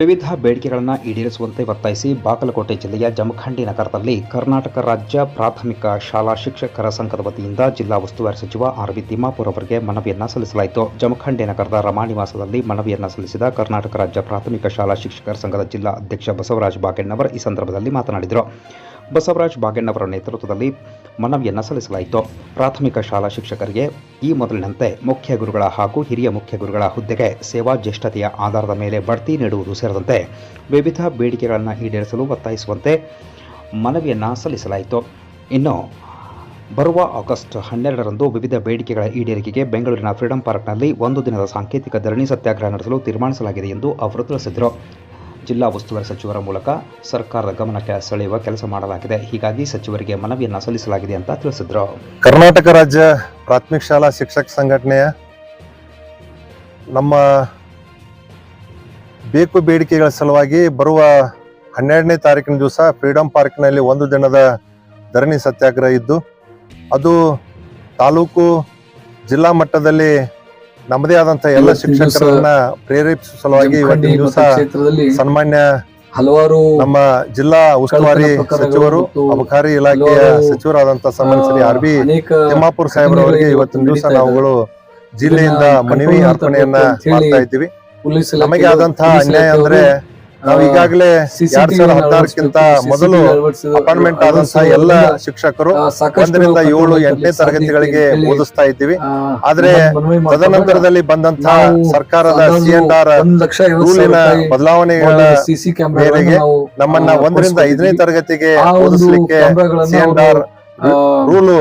ವಿವಿಧ ಬೇಡಿಕೆಗಳನ್ನು ಈಡೇರಿಸುವಂತೆ ಒತ್ತಾಯಿಸಿ ಬಾಗಲಕೋಟೆ ಜಿಲ್ಲೆಯ ಜಮಖಂಡಿ ನಗರದಲ್ಲಿ ಕರ್ನಾಟಕ ರಾಜ್ಯ ಪ್ರಾಥಮಿಕ ಶಾಲಾ ಶಿಕ್ಷಕರ ಸಂಘದ ವತಿಯಿಂದ ಜಿಲ್ಲಾ ಉಸ್ತುವಾರಿ ಸಚಿವ ಆರ್ ವಿ ತಿಮ್ಮಾಪುರ್ ಅವರಿಗೆ ಮನವಿಯನ್ನ ಸಲ್ಲಿಸಲಾಯಿತು. ಜಮಖಂಡಿ ನಗರದ ರಮಾನಿವಾಸದಲ್ಲಿ ಮನವಿಯನ್ನ ಸಲ್ಲಿಸಿದ ಕರ್ನಾಟಕ ರಾಜ್ಯ ಪ್ರಾಥಮಿಕ ಶಾಲಾ ಶಿಕ್ಷಕರ ಸಂಘದ ಜಿಲ್ಲಾ ಅಧ್ಯಕ್ಷ ಬಸವರಾಜ್ ಬಾಗೆಣ್ಣವರ್ ಈ ಸಂದರ್ಭದಲ್ಲಿ ಮಾತನಾಡಿದರು. ಬಸವರಾಜ್ ಬಾಗೆಣ್ಣವರ ನೇತೃತ್ವದಲ್ಲಿ ಮನವಿಯನ್ನ ಸಲ್ಲಿಸಲಾಯಿತು. ಪ್ರಾಥಮಿಕ ಶಾಲಾ ಶಿಕ್ಷಕರಿಗೆ ಈ ಮೊದಲಿನಂತೆ ಮುಖ್ಯ ಗುರುಗಳ ಹಾಗೂ ಹಿರಿಯ ಮುಖ್ಯ ಗುರುಗಳ ಹುದ್ದೆಗೆ ಸೇವಾ ಜ್ಯೇಷ್ಠತೆಯ ಆಧಾರದ ಮೇಲೆ ಬಡ್ತಿ ನೀಡುವುದು ಸೇರಿದಂತೆ ವಿವಿಧ ಬೇಡಿಕೆಗಳನ್ನು ಈಡೇರಿಸಲು ಒತ್ತಾಯಿಸುವಂತೆ ಮನವಿಯನ್ನು ಸಲ್ಲಿಸಲಾಯಿತು. ಇನ್ನು ಬರುವ ಆಗಸ್ಟ್ ಹನ್ನೆರಡರಂದು ವಿವಿಧ ಬೇಡಿಕೆಗಳ ಈಡೇರಿಕೆಗೆ ಬೆಂಗಳೂರಿನ ಫ್ರೀಡಂ ಪಾರ್ಕ್ನಲ್ಲಿ ಒಂದು ದಿನದ ಸಾಂಕೇತಿಕ ಧರಣಿ ಸತ್ಯಾಗ್ರಹ ನಡೆಸಲು ತೀರ್ಮಾನಿಸಲಾಗಿದೆ ಎಂದು ಅವರು ತಿಳಿಸಿದರು. ಜಿಲ್ಲಾ ಉಸ್ತುವಾರಿ ಸಚಿವರ ಮೂಲಕ ಸರ್ಕಾರದ ಗಮನಕ್ಕೆ ಸೆಳೆಯುವ ಕೆಲಸ ಮಾಡಲಾಗಿದೆ. ಹೀಗಾಗಿ ಸಚಿವರಿಗೆ ಮನವಿಯನ್ನು ಸಲ್ಲಿಸಲಾಗಿದೆ ಅಂತ ತಿಳಿಸಿದರು. ಕರ್ನಾಟಕ ರಾಜ್ಯ ಪ್ರಾಥಮಿಕ ಶಾಲಾ ಶಿಕ್ಷಕ ಸಂಘಟನೆಯ ನಮ್ಮ ಬೇಕು ಬೇಡಿಕೆಗಳ ಸಲುವಾಗಿ ಬರುವ ಹನ್ನೆರಡನೇ ತಾರೀಕಿನ ದಿವಸ ಫ್ರೀಡಂ ಪಾರ್ಕ್ನಲ್ಲಿ ಒಂದು ದಿನದ ಧರಣಿ ಸತ್ಯಾಗ್ರಹ ಇದ್ದು, ಅದು ತಾಲೂಕು ಜಿಲ್ಲಾ ಮಟ್ಟದಲ್ಲಿ ನಮ್ಮದೇ ಆದಂತ ಎಲ್ಲ ಶಿಕ್ಷಕರನ್ನ ಪ್ರೇರೇಪಿಸುವ ಸಲುವಾಗಿ ಇವತ್ತಿನ ದಿವಸ ಸನ್ಮಾನ್ಯ ಹಲವಾರು ನಮ್ಮ ಜಿಲ್ಲಾ ಉಸ್ತುವಾರಿ ಸಚಿವರು ಅಬಕಾರಿ ಇಲಾಖೆಯ ಸಚಿವರಾದಂತಹ ಸಚಿವರಾದಂತ ಸನ್ಮಾನ್ಯ ಶ್ರೀ ಆರ್ ಬಿ ತಿಮ್ಮಾಪುರ್ ಸಾಹೇಬ್ರವರಿಗೆ ಇವತ್ತಿನ ದಿವಸ ನಾವುಗಳು ಜಿಲ್ಲೆಯಿಂದ ಮನವಿ ಅರ್ಪಣೆಯನ್ನ ಮಾಡ್ತಾ ಇದ್ದೀವಿ. ನಮಗೆ ಆದಂತಹ ಅನ್ಯಾಯ ಅಂದ್ರೆ ನಾವು ಈಗಾಗಲೇ ಎರಡ್ ಸಾವಿರದ ಹದಿನಾರಕ್ಕಿಂತ ಮೊದಲು ಅಪಾಯಿಂಟ್ಮೆಂಟ್ ಆದಂತಹ ಎಲ್ಲ ಶಿಕ್ಷಕರು ಒಂದರಿಂದ ಏಳು ಎಂಟನೇ ತರಗತಿಗಳಿಗೆ ಓದಿಸ್ತಾ ಇದ್ದೀವಿ. ಆದ್ರೆ ತದನಂತರದಲ್ಲಿ ಬಂದಂತಹ ಸರ್ಕಾರದ ಸಿಎನ್ಆರ್ ರೂಲಿನ ಬದಲಾವಣೆಗಳ ಮೇರೆಗೆ ನಮ್ಮನ್ನ ಒಂದರಿಂದ ಐದನೇ ತರಗತಿಗೆ ಓದಿಸಲಿಕ್ಕೆ ಒಂದು ಓದಿಸ್ಲಿಕ್ಕೆ ಕ್ಯಾಮ್ರಾಗಳನ್ನ ಸಿ ಅಂಡ್ ಆರ್ ಆ, ರೂಲು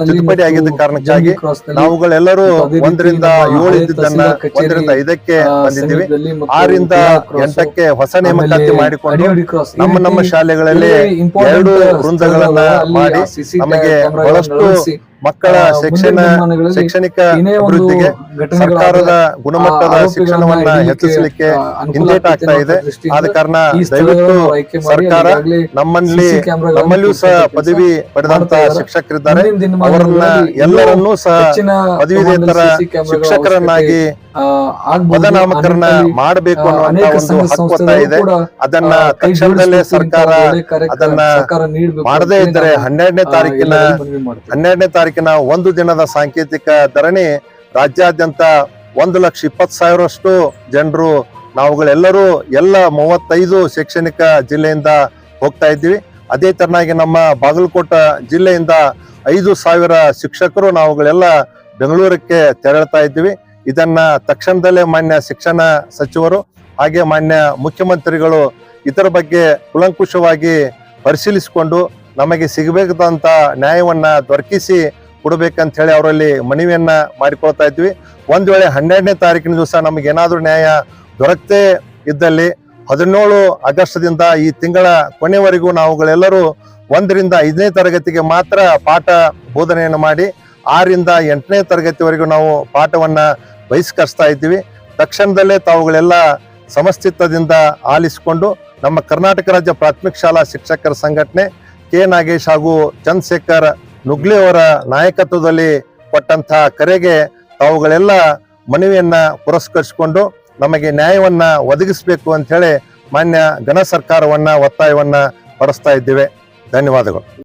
ತಿದ್ದುಪಡಿ ಆಗಿದ್ದ ಕಾರಣಕ್ಕಾಗಿ ನಾವುಗಳೆಲ್ಲರೂ ಒಂದರಿಂದ ಏಳು ಇದ್ದಿದ್ದನ್ನ ಒಂದರಿಂದ ಐದಕ್ಕೆ ಬಂದಿದ್ದೀವಿ. ಆರಿಂದ ಎಂಟಕ್ಕೆ ಹೊಸ ನೇಮಕಾತಿ ಮಾಡಿಕೊಂಡು ನಮ್ಮ ನಮ್ಮ ಶಾಲೆಗಳಲ್ಲಿ ಎರಡು ವೃಂದಗಳನ್ನ ಮಾಡಿ ನಮಗೆ ಬಹಳಷ್ಟು ಮಕ್ಕಳ ಶಿಕ್ಷಣ ಶೈಕ್ಷಣಿಕ ಅಭಿವೃದ್ಧಿಗೆ ಸರ್ಕಾರದ ಗುಣಮಟ್ಟದ ಶಿಕ್ಷಣವನ್ನ ಹೆಚ್ಚಿಸಲಿಕ್ಕೆ ಆ, ಹಿಂದೇಟ್ ಆಗ್ತಾ ಇದೆ ಆದ ಕಾರಣ ದಯವಿಟ್ಟು ಸರ್ಕಾರ ನಮ್ಮಲ್ಲಿ ನಮ್ಮಲ್ಲಿಯೂ ಸಹ ಪದವಿ ಪಡೆದಂತಹ. ಶಿಕ್ಷಕರಿದ್ದಾರೆ ಅವರನ್ನ ಎಲ್ಲರನ್ನೂ ಸಹ ಕ್ಯಾಮೆರಾಗಳ ಶಿಕ್ಷಕರನ್ನಾಗಿ. ಪದನಾಮಕರಣ ಮಾಡಬೇಕು ಅನ್ನುವಂತ ಇದೆ. ಅದನ್ನ ತಕ್ಷಣದಲ್ಲೇ ಸರ್ಕಾರ ಅದನ್ನ ಮಾಡದೇ ಇದ್ದರೆ ಹನ್ನೆರಡನೇ ತಾರೀಕಿನ ಹನ್ನೆರಡನೇ ತಾರೀಕಿನ ಒಂದು ದಿನದ ಸಾಂಕೇತಿಕ ಧರಣಿ ರಾಜ್ಯಾದ್ಯಂತ ಒಂದು ಲಕ್ಷ ಇಪ್ಪತ್ತು ಸಾವಿರಷ್ಟು ಜನರು ನಾವುಗಳೆಲ್ಲರೂ ಎಲ್ಲ ಮೂವತ್ತೈದು ಶೈಕ್ಷಣಿಕ ಜಿಲ್ಲೆಯಿಂದ ಹೋಗ್ತಾ ಇದ್ದೀವಿ. ಅದೇ ತರನಾಗಿ ನಮ್ಮ ಬಾಗಲಕೋಟ ಜಿಲ್ಲೆಯಿಂದ ಐದು ಸಾವಿರ ಶಿಕ್ಷಕರು ನಾವುಗಳೆಲ್ಲ ಬೆಂಗಳೂರಕ್ಕೆ ತೆರಳ್ತಾ ಇದ್ದೀವಿ. ಇದನ್ನ ತಕ್ಷಣದಲ್ಲೇ ಮಾನ್ಯ ಶಿಕ್ಷಣ ಸಚಿವರು ಹಾಗೆ ಮಾನ್ಯ ಮುಖ್ಯಮಂತ್ರಿಗಳು ಇದರ ಬಗ್ಗೆ ಕುಲಂಕುಷವಾಗಿ ಪರಿಶೀಲಿಸಿಕೊಂಡು ನಮಗೆ ಸಿಗಬೇಕಾದಂತ ನ್ಯಾಯವನ್ನ ದೊರಕಿಸಿ ಕೊಡಬೇಕಂತ ಹೇಳಿ ಅವರಲ್ಲಿ ಮನವಿಯನ್ನ ಮಾಡಿಕೊಳ್ತಾ ಇದ್ವಿ. ಒಂದ್ ವೇಳೆ ಹನ್ನೆರಡನೇ ತಾರೀಕಿನ ದಿವಸ ನಮಗೆ ಏನಾದ್ರೂ ನ್ಯಾಯ ದೊರಕತೆ ಇದ್ದಲ್ಲಿ ಹದಿನೇಳು ಆಗಸ್ಟ್ದಿಂದ ಈ ತಿಂಗಳ ಕೊನೆವರೆಗೂ ನಾವುಗಳೆಲ್ಲರೂ ಒಂದರಿಂದ ಐದನೇ ತರಗತಿಗೆ ಮಾತ್ರ ಪಾಠ ಬೋಧನೆಯನ್ನು ಮಾಡಿ ಆರಿಂದ ಎಂಟನೇ ತರಗತಿವರೆಗೂ ನಾವು ಪಾಠವನ್ನ ಬಹಿಷ್ಕರಿಸ್ತಾ ಇದ್ದೀವಿ. ತಕ್ಷಣದಲ್ಲೇ ತಾವುಗಳೆಲ್ಲ ಸಮಸ್ತಿತ್ವದಿಂದ ಆಲಿಸಿಕೊಂಡು ನಮ್ಮ ಕರ್ನಾಟಕ ರಾಜ್ಯ ಪ್ರಾಥಮಿಕ ಶಾಲಾ ಶಿಕ್ಷಕರ ಸಂಘಟನೆ ಕೆ ನಾಗೇಶ್ ಹಾಗೂ ಚಂದ್ರಶೇಖರ್ ನುಗ್ಲಿ ಅವರ ನಾಯಕತ್ವದಲ್ಲಿ ಕೊಟ್ಟಂತಹ ಕರೆಗೆ ತಾವುಗಳೆಲ್ಲ ಮನವಿಯನ್ನ ಪುರಸ್ಕರಿಸಿಕೊಂಡು ನಮಗೆ ನ್ಯಾಯವನ್ನ ಒದಗಿಸಬೇಕು ಅಂತ ಮಾನ್ಯ ಘನ ಸರ್ಕಾರವನ್ನ ಒತ್ತಾಯವನ್ನು ಪಡಿಸ್ತಾ ಇದ್ದೇವೆ. ಧನ್ಯವಾದಗಳು.